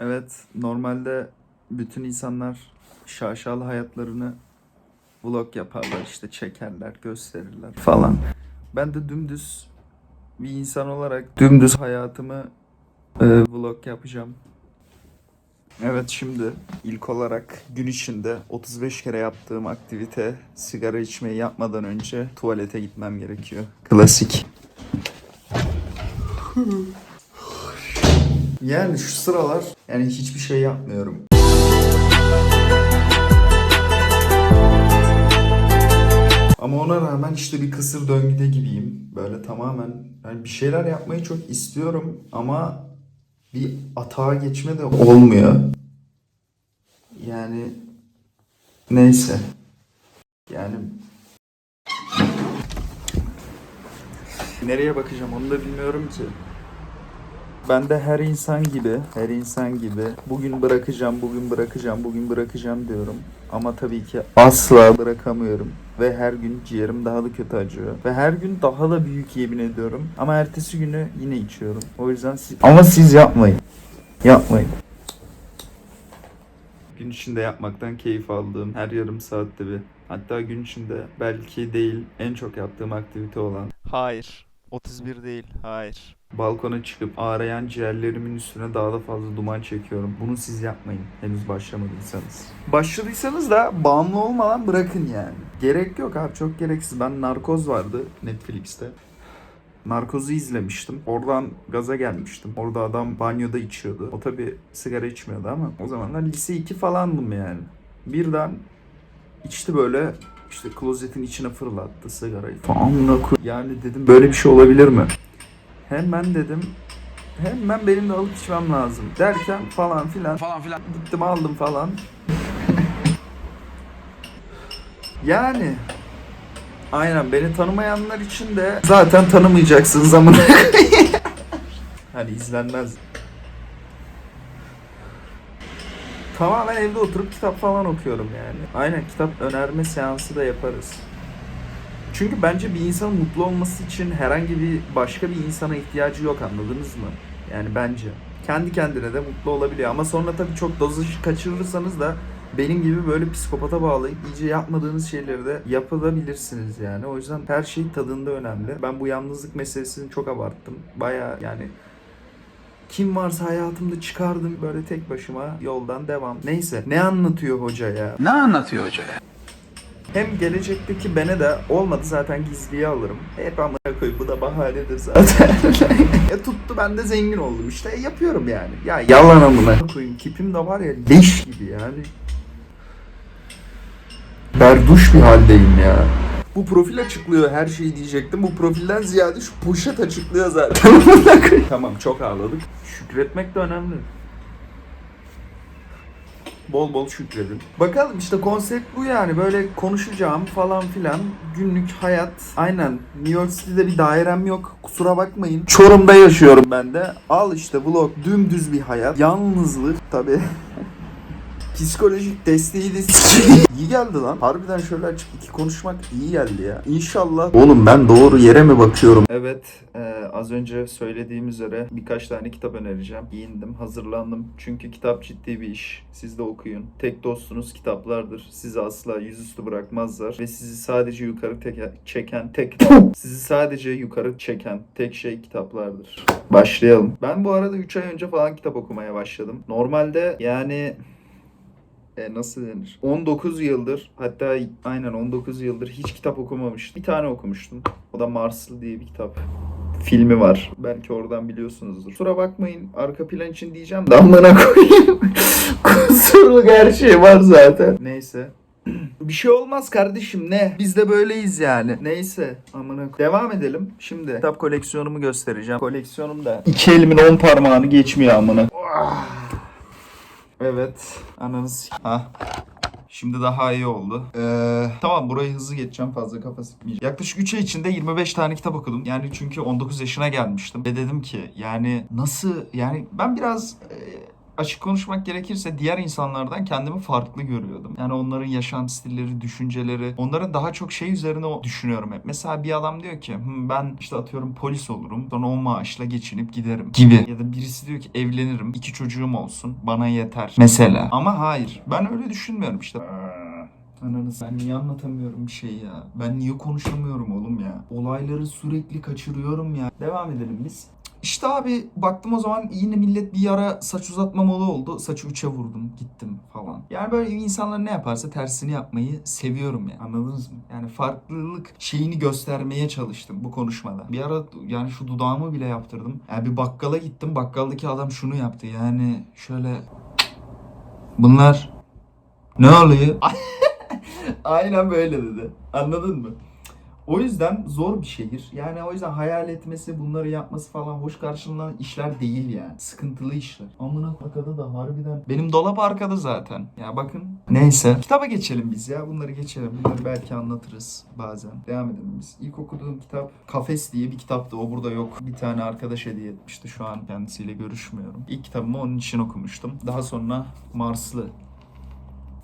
Evet, normalde bütün insanlar şaşalı hayatlarını vlog yaparlar işte çekerler, gösterirler falan. Ben de dümdüz bir insan olarak dümdüz hayatımı e, vlog yapacağım. Evet şimdi ilk olarak gün içinde 35 kere yaptığım aktivite sigara içmeyi yapmadan önce tuvalete gitmem gerekiyor. Klasik. Yani şu sıralar yani hiçbir şey yapmıyorum. Ama ona rağmen işte bir kısır döngüde gibiyim. Böyle tamamen yani bir şeyler yapmayı çok istiyorum ama bir atağa geçme de olmuyor. Yani neyse. Yani nereye bakacağım onu da bilmiyorum ki. Ben de her insan gibi, her insan gibi bugün bırakacağım, bugün bırakacağım, bugün bırakacağım diyorum. Ama tabii ki asla bırakamıyorum. Ve her gün ciğerim daha da kötü acıyor. Ve her gün daha da büyük yemin ediyorum. Ama ertesi günü yine içiyorum. O yüzden siz... Ama siz yapmayın. Yapmayın. Gün içinde yapmaktan keyif aldığım her yarım saatte bir. Hatta gün içinde belki değil en çok yaptığım aktivite olan Hayır. 31 değil. Hayır. Balkona çıkıp ağrayan ciğerlerimin üstüne daha da fazla duman çekiyorum. Bunu siz yapmayın. Henüz başlamadıysanız. Başladıysanız da bağımlı olmadan bırakın yani. Gerek yok abi çok gereksiz. Ben Narkoz vardı Netflix'te. Narkoz'u izlemiştim. Oradan gaza gelmiştim. Orada adam banyoda içiyordu. O tabi sigara içmiyordu ama o zamanlar lise 2 falandım yani. Birden içti böyle işte klozetin içine fırlattı sigarayı. Koy- Yani dedim böyle bir şey olabilir mi? Hemen dedim hemen benim de alıp içmem lazım derken falan filan falan filan. gittim aldım falan. yani aynen beni tanımayanlar için de zaten tanımayacaksın zamanı. hani izlenmez. Tamamen evde oturup kitap falan okuyorum yani. Aynen kitap önerme seansı da yaparız. Çünkü bence bir insanın mutlu olması için herhangi bir başka bir insana ihtiyacı yok anladınız mı? Yani bence. Kendi kendine de mutlu olabiliyor ama sonra tabii çok dozajı kaçırırsanız da benim gibi böyle psikopata bağlayıp iyice yapmadığınız şeyleri de yapabilirsiniz yani. O yüzden her şey tadında önemli. Ben bu yalnızlık meselesini çok abarttım. Baya yani kim varsa hayatımda çıkardım böyle tek başıma yoldan devam. Neyse ne anlatıyor hoca ya? Ne anlatıyor hoca ya? Hem gelecekteki bene de olmadı zaten gizliye alırım. Hep amına koyayım bu da bahanedir zaten. e tuttu ben de zengin oldum işte E, yapıyorum yani. Ya yalan amına koyayım tipim de var ya leş gibi yani. Berduş bir haldeyim ya. Bu profil açıklıyor her şeyi diyecektim. Bu profilden ziyade şu poşet açıklıyor zaten. Tamam çok ağladık. Şükretmek de önemli. Bol bol şükredin. Bakalım işte konsept bu yani. Böyle konuşacağım falan filan. Günlük hayat. Aynen. New York City'de bir dairem yok. Kusura bakmayın. Çorum'da yaşıyorum ben de. Al işte vlog. Dümdüz bir hayat. Yalnızlık tabi. Psikolojik desteği de iyi geldi lan. Harbiden şöyle açıp iki konuşmak iyi geldi ya. İnşallah. Oğlum ben doğru yere mi bakıyorum? Evet, e, az önce söylediğim üzere birkaç tane kitap önereceğim. Giyindim, hazırlandım. Çünkü kitap ciddi bir iş. Siz de okuyun. Tek dostunuz kitaplardır. Sizi asla yüzüstü bırakmazlar ve sizi sadece yukarı teke- çeken tek sizi sadece yukarı çeken tek şey kitaplardır. Başlayalım. Ben bu arada 3 ay önce falan kitap okumaya başladım. Normalde yani e, nasıl denir? 19 yıldır hatta aynen 19 yıldır hiç kitap okumamıştım. Bir tane okumuştum. O da Marslı diye bir kitap. Filmi var. Belki oradan biliyorsunuzdur. Kusura bakmayın arka plan için diyeceğim de amına koyayım. Kusurluk her şey var zaten. Neyse. Bir şey olmaz kardeşim ne? Biz de böyleyiz yani. Neyse amına Devam edelim. Şimdi kitap koleksiyonumu göstereceğim. Koleksiyonumda iki elimin on parmağını geçmiyor amına. Evet. Ananız. Ha. Şimdi daha iyi oldu. Ee, tamam burayı hızlı geçeceğim fazla kafa sıkmayacağım. Yaklaşık 3 ay içinde 25 tane kitap okudum. Yani çünkü 19 yaşına gelmiştim. Ve dedim ki yani nasıl yani ben biraz e, açık konuşmak gerekirse diğer insanlardan kendimi farklı görüyordum. Yani onların yaşam stilleri, düşünceleri, onların daha çok şey üzerine düşünüyorum hep. Mesela bir adam diyor ki "Hmm, ben işte atıyorum polis olurum sonra o maaşla geçinip giderim gibi. Ya da birisi diyor ki evlenirim, iki çocuğum olsun, bana yeter. Mesela. Ama hayır. Ben öyle düşünmüyorum işte. Ananı ben niye anlatamıyorum bir şey ya? Ben niye konuşamıyorum oğlum ya? Olayları sürekli kaçırıyorum ya. Devam edelim biz. İşte abi baktım o zaman yine millet bir ara saç uzatma moda oldu. Saçı üçe vurdum gittim falan. Yani böyle insanlar ne yaparsa tersini yapmayı seviyorum ya. Anladınız mı? Yani farklılık şeyini göstermeye çalıştım bu konuşmada. Bir ara yani şu dudağımı bile yaptırdım. Yani bir bakkala gittim. Bakkaldaki adam şunu yaptı. Yani şöyle bunlar ne oluyor? Aynen böyle dedi. Anladın mı? O yüzden zor bir şehir. Yani o yüzden hayal etmesi, bunları yapması falan hoş karşılanan işler değil yani. Sıkıntılı işler. Amına arkada da harbiden. Benim dolap arkada zaten. Ya bakın. Neyse. Kitaba geçelim biz ya. Bunları geçelim. Bunları belki anlatırız bazen. Devam edelim biz. İlk okuduğum kitap Kafes diye bir kitaptı. O burada yok. Bir tane arkadaş hediye etmişti. Şu an kendisiyle görüşmüyorum. İlk kitabımı onun için okumuştum. Daha sonra Marslı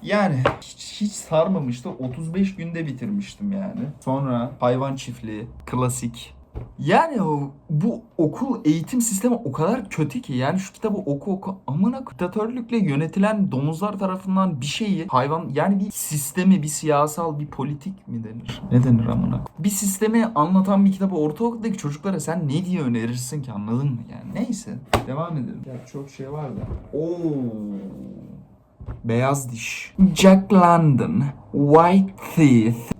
yani hiç, sarmamıştı. 35 günde bitirmiştim yani. Sonra hayvan çiftliği, klasik. Yani bu okul eğitim sistemi o kadar kötü ki yani şu kitabı oku oku amına diktatörlükle yönetilen domuzlar tarafından bir şeyi hayvan yani bir sistemi bir siyasal bir politik mi denir? Ne denir amına? Bir sistemi anlatan bir kitabı ortaokuldaki çocuklara sen ne diye önerirsin ki anladın mı yani? Neyse devam edelim. Ya çok şey var da. Oo. Beyaz Diş. Jack London. White Teeth.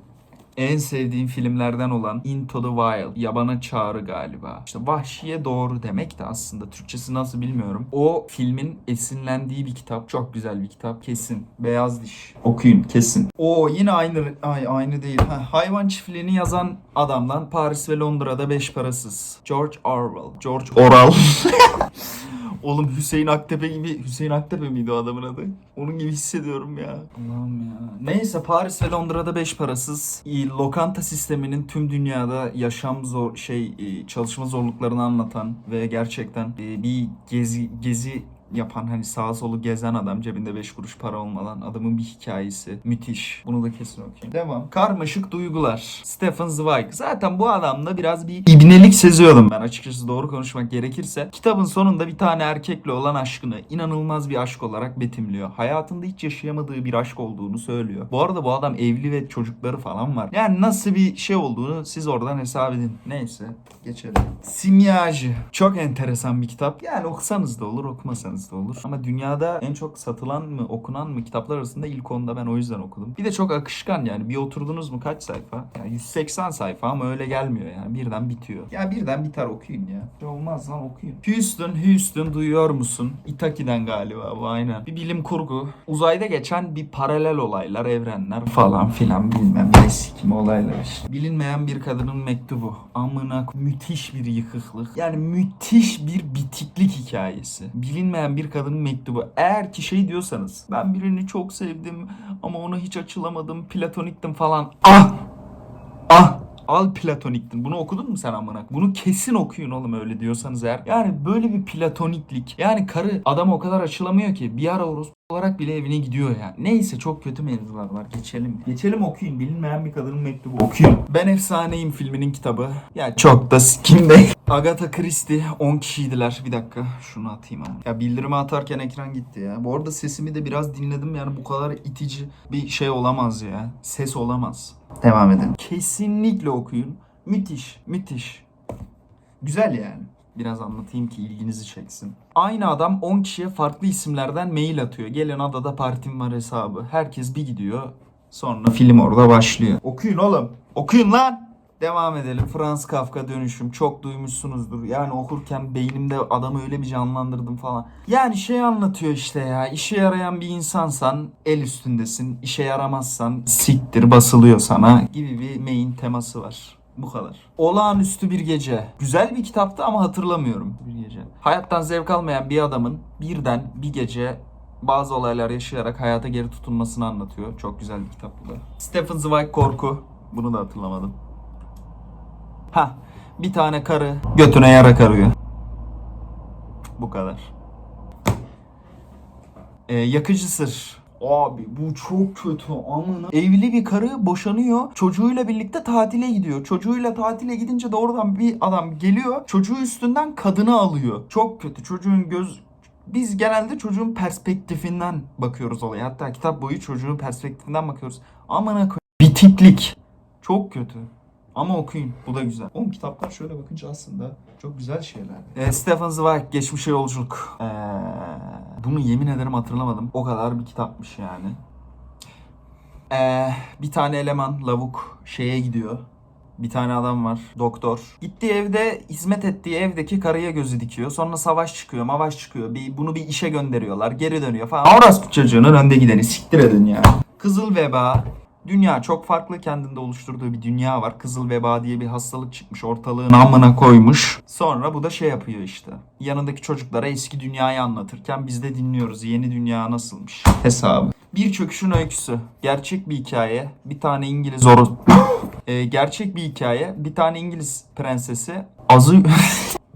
En sevdiğim filmlerden olan Into the Wild. Yabana Çağrı galiba. İşte vahşiye doğru demek de aslında. Türkçesi nasıl bilmiyorum. O filmin esinlendiği bir kitap. Çok güzel bir kitap. Kesin. Beyaz Diş. Okuyun kesin. O yine aynı ay, aynı değil. Ha, hayvan çiftliğini yazan adamdan Paris ve Londra'da beş parasız. George Orwell. George Oral. Oğlum Hüseyin Aktepe gibi Hüseyin Aktepe miydi o adamın adı? Onun gibi hissediyorum ya. Allah'ım ya. Neyse Paris ve Londra'da beş parasız e, lokanta sisteminin tüm dünyada yaşam zor şey e, çalışma zorluklarını anlatan ve gerçekten e, bir gezi gezi yapan hani sağa solu gezen adam cebinde 5 kuruş para olmadan adamın bir hikayesi. Müthiş. Bunu da kesin okuyayım. Devam. Karmaşık duygular. Stephen Zweig. Zaten bu adamda biraz bir ibnelik seziyordum ben açıkçası doğru konuşmak gerekirse. Kitabın sonunda bir tane erkekle olan aşkını inanılmaz bir aşk olarak betimliyor. Hayatında hiç yaşayamadığı bir aşk olduğunu söylüyor. Bu arada bu adam evli ve çocukları falan var. Yani nasıl bir şey olduğunu siz oradan hesap edin. Neyse geçelim. Simyacı. Çok enteresan bir kitap. Yani okusanız da olur okumasanız da olur. Ama dünyada en çok satılan mı okunan mı kitaplar arasında ilk onda ben o yüzden okudum. Bir de çok akışkan yani. Bir oturdunuz mu kaç sayfa? Yani 180 sayfa ama öyle gelmiyor yani. Birden bitiyor. Ya birden biter okuyun ya. Şey Olmaz lan okuyun. Houston, Houston duyuyor musun? Itaki'den galiba bu aynen. Bir bilim kurgu. Uzayda geçen bir paralel olaylar, evrenler falan filan bilmem ne sikim olaylar işte. Bilinmeyen bir kadının mektubu. Amına müthiş bir yıkıklık. Yani müthiş bir bitiklik hikayesi. Bilinmeyen bir kadının mektubu. Eğer ki şey diyorsanız ben birini çok sevdim ama ona hiç açılamadım, platoniktim falan. Ah! Al platoniktin. Bunu okudun mu sen amına? Bunu kesin okuyun oğlum öyle diyorsanız eğer. Yani böyle bir platoniklik. Yani karı adama o kadar açılamıyor ki bir ara orospu olarak bile evine gidiyor ya. Neyse çok kötü mevzular var. Geçelim. Geçelim okuyun. Bilinmeyen bir kadının mektubu. Okuyun. Ben Efsaneyim filminin kitabı. Ya çok da sikim değil. Agatha Christie 10 kişiydiler. Bir dakika şunu atayım ama. Ya bildirimi atarken ekran gitti ya. Bu arada sesimi de biraz dinledim. Yani bu kadar itici bir şey olamaz ya. Ses olamaz. Devam edelim. Kesinlikle okuyun. Müthiş, müthiş. Güzel yani. Biraz anlatayım ki ilginizi çeksin. Aynı adam 10 kişiye farklı isimlerden mail atıyor. Gelin adada partim var hesabı. Herkes bir gidiyor. Sonra film orada başlıyor. Okuyun oğlum. Okuyun lan. Devam edelim. Franz Kafka dönüşüm. Çok duymuşsunuzdur. Yani okurken beynimde adamı öyle bir canlandırdım falan. Yani şey anlatıyor işte ya. İşe yarayan bir insansan el üstündesin. İşe yaramazsan siktir basılıyor sana gibi bir main teması var. Bu kadar. Olağanüstü bir gece. Güzel bir kitaptı ama hatırlamıyorum. Bir gece. Hayattan zevk almayan bir adamın birden bir gece bazı olaylar yaşayarak hayata geri tutunmasını anlatıyor. Çok güzel bir kitap bu da. Stephen Zweig Korku. Bunu da hatırlamadım. Ha, bir tane karı götüne yara karıyor. Bu kadar. Ee, yakıcı sır. Abi bu çok kötü amına. Evli bir karı boşanıyor. Çocuğuyla birlikte tatile gidiyor. Çocuğuyla tatile gidince de oradan bir adam geliyor. Çocuğu üstünden kadını alıyor. Çok kötü. Çocuğun göz biz genelde çocuğun perspektifinden bakıyoruz olaya. Hatta kitap boyu çocuğun perspektifinden bakıyoruz. Amına koy. Bitiklik. Çok kötü. Ama okuyun. Bu da güzel. Oğlum kitaplar şöyle bakınca aslında çok güzel şeyler. E, Stephen Zweig Geçmişe Yolculuk. Ee, bunu yemin ederim hatırlamadım. O kadar bir kitapmış yani. Ee, bir tane eleman lavuk şeye gidiyor. Bir tane adam var doktor. Gittiği evde hizmet ettiği evdeki karıya gözü dikiyor. Sonra savaş çıkıyor, mavaş çıkıyor. Bir, bunu bir işe gönderiyorlar. Geri dönüyor falan. Orospu çocuğunun önde gideni siktir edin ya. Kızıl veba. Dünya çok farklı kendinde oluşturduğu bir dünya var. Kızıl veba diye bir hastalık çıkmış ortalığın amına koymuş. Sonra bu da şey yapıyor işte. Yanındaki çocuklara eski dünyayı anlatırken biz de dinliyoruz. Yeni dünya nasılmış hesabı. Bir çöküşün öyküsü. Gerçek bir hikaye. Bir tane İngiliz oru... Ee, gerçek bir hikaye. Bir tane İngiliz prensesi azı...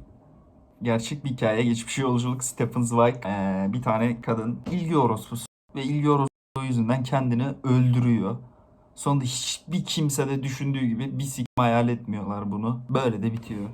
gerçek bir hikaye. Geçmiş yolculuk Stephen Zweig. Ee, bir tane kadın ilgi orospusu. Ve ilgi orospusu yüzünden kendini öldürüyor. Sonunda hiçbir kimse de düşündüğü gibi bir sikim hayal etmiyorlar bunu. Böyle de bitiyor.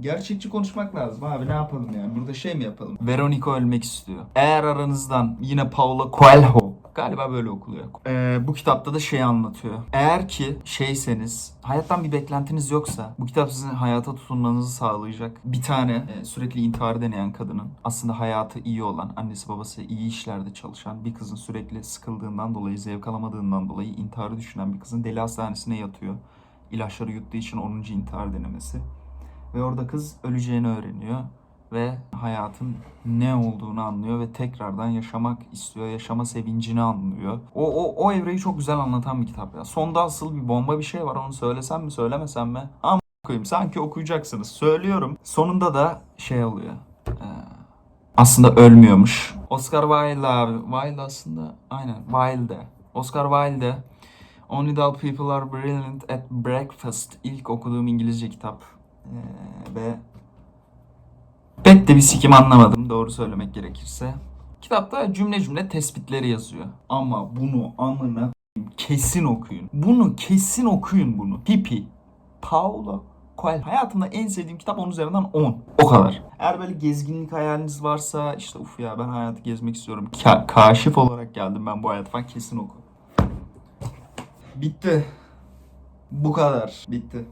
Gerçekçi konuşmak lazım abi ne yapalım yani burada şey mi yapalım? Veronica ölmek istiyor. Eğer aranızdan yine Paulo Coelho galiba böyle okuluyor. Ee, bu kitapta da şey anlatıyor. Eğer ki şeyseniz hayattan bir beklentiniz yoksa bu kitap sizin hayata tutunmanızı sağlayacak. Bir tane e, sürekli intihar deneyen kadının aslında hayatı iyi olan annesi babası iyi işlerde çalışan bir kızın sürekli sıkıldığından dolayı zevk alamadığından dolayı intiharı düşünen bir kızın deli hastanesine yatıyor. İlaçları yuttuğu için 10. intihar denemesi. Ve orada kız öleceğini öğreniyor ve hayatın ne olduğunu anlıyor ve tekrardan yaşamak istiyor. Yaşama sevincini anlıyor. O o o evreyi çok güzel anlatan bir kitap ya. Sonda asıl bir bomba bir şey var. Onu söylesem mi, söylemesem mi? Ama koyayım sanki okuyacaksınız. Söylüyorum. Sonunda da şey oluyor. Ee, aslında ölmüyormuş. Oscar Wilde abi. Wilde aslında aynen Wilde. Oscar Wilde. Only Dull People Are Brilliant at Breakfast. İlk okuduğum İngilizce kitap. Ee, ve pek de bir sikim anlamadım doğru söylemek gerekirse. Kitapta cümle cümle tespitleri yazıyor. Ama bunu amına kesin okuyun. Bunu kesin okuyun bunu. Pipi. Paulo Coelho. Hayatımda en sevdiğim kitap onun üzerinden 10. O kadar. Eğer böyle gezginlik hayaliniz varsa işte uf ya ben hayatı gezmek istiyorum. Ka- kaşif olarak geldim ben bu hayata falan kesin oku. Bitti. Bu kadar. Bitti.